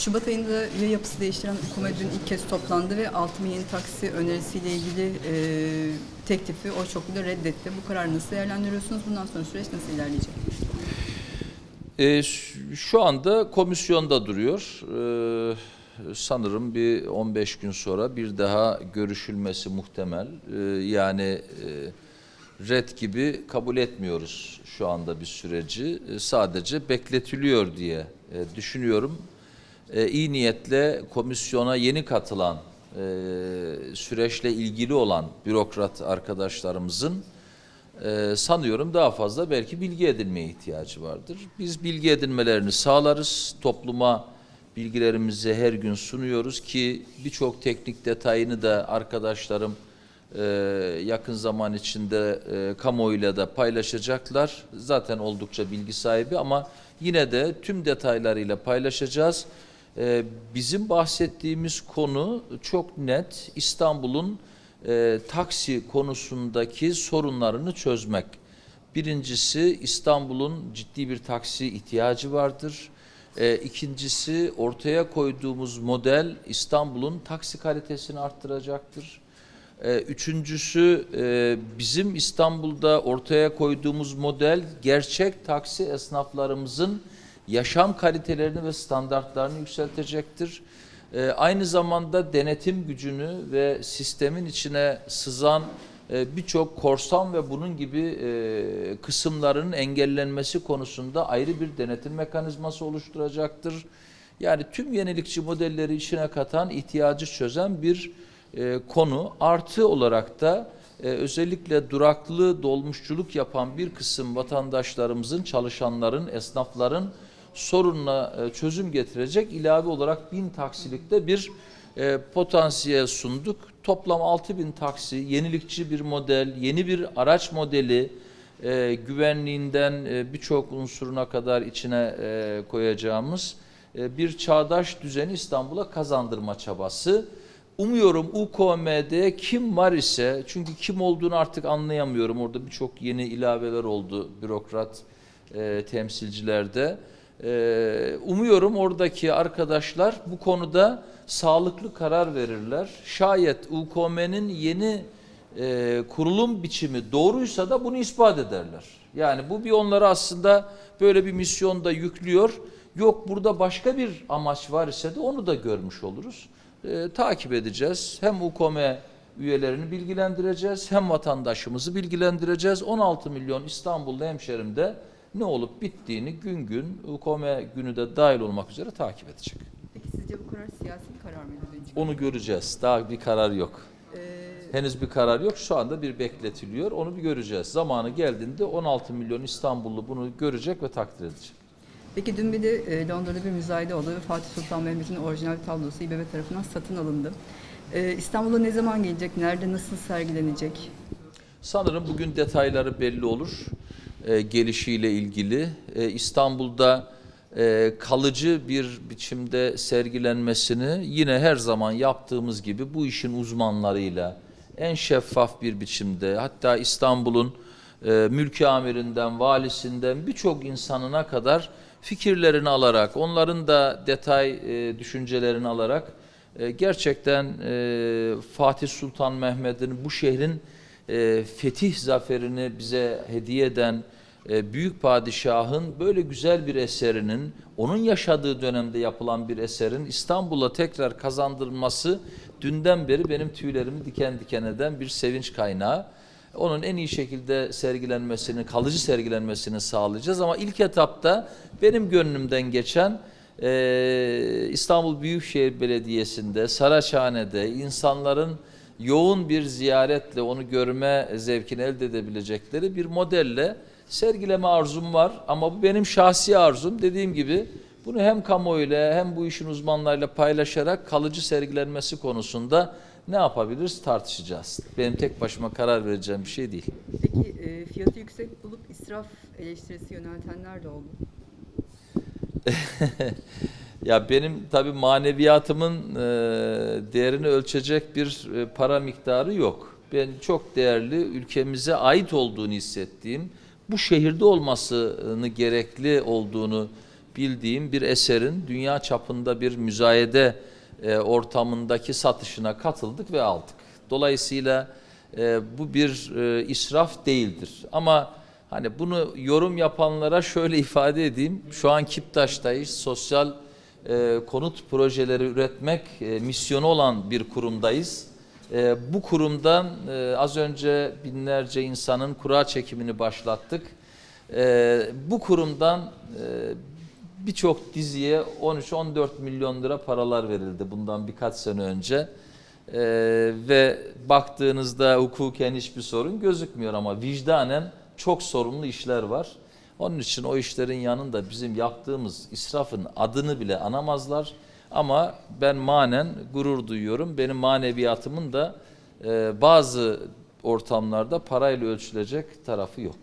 Şubat ayında üye yapısı değiştiren dün ilk kez toplandı ve 6 bin yeni taksi önerisiyle ilgili e, teklifi o çokluğu reddetti. Bu kararı nasıl değerlendiriyorsunuz? Bundan sonra süreç nasıl ilerleyecek? E, şu anda komisyonda duruyor. E, sanırım bir 15 gün sonra bir daha görüşülmesi muhtemel. E, yani e, red gibi kabul etmiyoruz şu anda bir süreci. E, sadece bekletiliyor diye e, düşünüyorum. E, iyi niyetle komisyona yeni katılan e, süreçle ilgili olan bürokrat arkadaşlarımızın ee, sanıyorum daha fazla belki bilgi edinmeye ihtiyacı vardır. Biz bilgi edinmelerini sağlarız. Topluma bilgilerimizi her gün sunuyoruz ki birçok teknik detayını da arkadaşlarım e, yakın zaman içinde e, kamuoyuyla da paylaşacaklar. Zaten oldukça bilgi sahibi ama yine de tüm detaylarıyla paylaşacağız. E, bizim bahsettiğimiz konu çok net. İstanbul'un e, taksi konusundaki sorunlarını çözmek. Birincisi İstanbul'un ciddi bir taksi ihtiyacı vardır. E, ikincisi ortaya koyduğumuz model İstanbul'un taksi kalitesini arttıracaktır. E, üçüncüsü e, bizim İstanbul'da ortaya koyduğumuz model gerçek taksi esnaflarımızın yaşam kalitelerini ve standartlarını yükseltecektir. E, aynı zamanda denetim gücünü ve sistemin içine sızan e, birçok korsan ve bunun gibi e, kısımların engellenmesi konusunda ayrı bir denetim mekanizması oluşturacaktır. Yani tüm yenilikçi modelleri içine katan, ihtiyacı çözen bir e, konu. Artı olarak da e, özellikle duraklı dolmuşçuluk yapan bir kısım vatandaşlarımızın, çalışanların, esnafların sorununa e, çözüm getirecek ilave olarak bin taksilikte bir e, potansiyel sunduk. Toplam 6 bin taksi, yenilikçi bir model, yeni bir araç modeli, e, güvenliğinden e, birçok unsuruna kadar içine koyacağımız bir çağdaş düzeni İstanbul'a kazandırma çabası. Umuyorum UKM'de kim var ise, çünkü kim olduğunu artık anlayamıyorum. Orada birçok yeni ilaveler oldu bürokrat e, temsilcilerde. Ee, umuyorum oradaki arkadaşlar bu konuda sağlıklı karar verirler. Şayet UKM'nin yeni e, kurulum biçimi doğruysa da bunu ispat ederler. Yani bu bir onlara aslında böyle bir misyon da yüklüyor. Yok burada başka bir amaç var ise de onu da görmüş oluruz. Ee, takip edeceğiz. Hem UKM üyelerini bilgilendireceğiz hem vatandaşımızı bilgilendireceğiz. 16 milyon İstanbullu hemşerim de ne olup bittiğini gün gün UKM günü de dahil olmak üzere takip edecek. Peki sizce bu karar siyasi bir karar mıydı? dün? Onu göreceğiz. Daha bir karar yok. Ee, Henüz bir karar yok. Şu anda bir bekletiliyor. Onu bir göreceğiz. Zamanı geldiğinde 16 milyon İstanbullu bunu görecek ve takdir edecek. Peki dün bir de e, Londra'da bir müzayede oldu ve Fatih Sultan Mehmet'in orijinal tablosu İBB tarafından satın alındı. Ee, İstanbul'a ne zaman gelecek? Nerede? Nasıl sergilenecek? Sanırım bugün detayları belli olur. E, gelişiyle ilgili. E, İstanbul'da e, kalıcı bir biçimde sergilenmesini yine her zaman yaptığımız gibi bu işin uzmanlarıyla en şeffaf bir biçimde hatta İstanbul'un e, mülki amirinden, valisinden birçok insanına kadar fikirlerini alarak, onların da detay e, düşüncelerini alarak e, gerçekten e, Fatih Sultan Mehmet'in bu şehrin e, fetih zaferini bize hediye eden e, büyük padişahın böyle güzel bir eserinin, onun yaşadığı dönemde yapılan bir eserin İstanbul'a tekrar kazandırılması dünden beri benim tüylerimi diken diken eden bir sevinç kaynağı. Onun en iyi şekilde sergilenmesini, kalıcı sergilenmesini sağlayacağız ama ilk etapta benim gönlümden geçen e, İstanbul Büyükşehir Belediyesi'nde, Saraçhane'de insanların yoğun bir ziyaretle onu görme zevkini elde edebilecekleri bir modelle sergileme arzum var. Ama bu benim şahsi arzum. Dediğim gibi bunu hem kamuoyuyla hem bu işin uzmanlarıyla paylaşarak kalıcı sergilenmesi konusunda ne yapabiliriz tartışacağız. Benim tek başıma karar vereceğim bir şey değil. Peki e, fiyatı yüksek bulup israf eleştirisi yöneltenler de oldu. Ya benim tabii maneviyatımın e, değerini ölçecek bir e, para miktarı yok. Ben çok değerli, ülkemize ait olduğunu hissettiğim, bu şehirde olmasını gerekli olduğunu bildiğim bir eserin dünya çapında bir müzayede e, ortamındaki satışına katıldık ve aldık. Dolayısıyla e, bu bir e, israf değildir. Ama hani bunu yorum yapanlara şöyle ifade edeyim. Şu an Kiptaş'tayız. Sosyal e, konut projeleri üretmek e, misyonu olan bir kurumdayız. E, bu kurumdan e, az önce binlerce insanın kura çekimini başlattık. E, bu kurumdan e, birçok diziye 13-14 milyon lira paralar verildi bundan birkaç sene önce. Ee, ve baktığınızda hukuken hiçbir sorun gözükmüyor ama vicdanen çok sorunlu işler var. Onun için o işlerin yanında bizim yaptığımız israfın adını bile anamazlar. Ama ben manen gurur duyuyorum. Benim maneviyatımın da e, bazı ortamlarda parayla ölçülecek tarafı yok.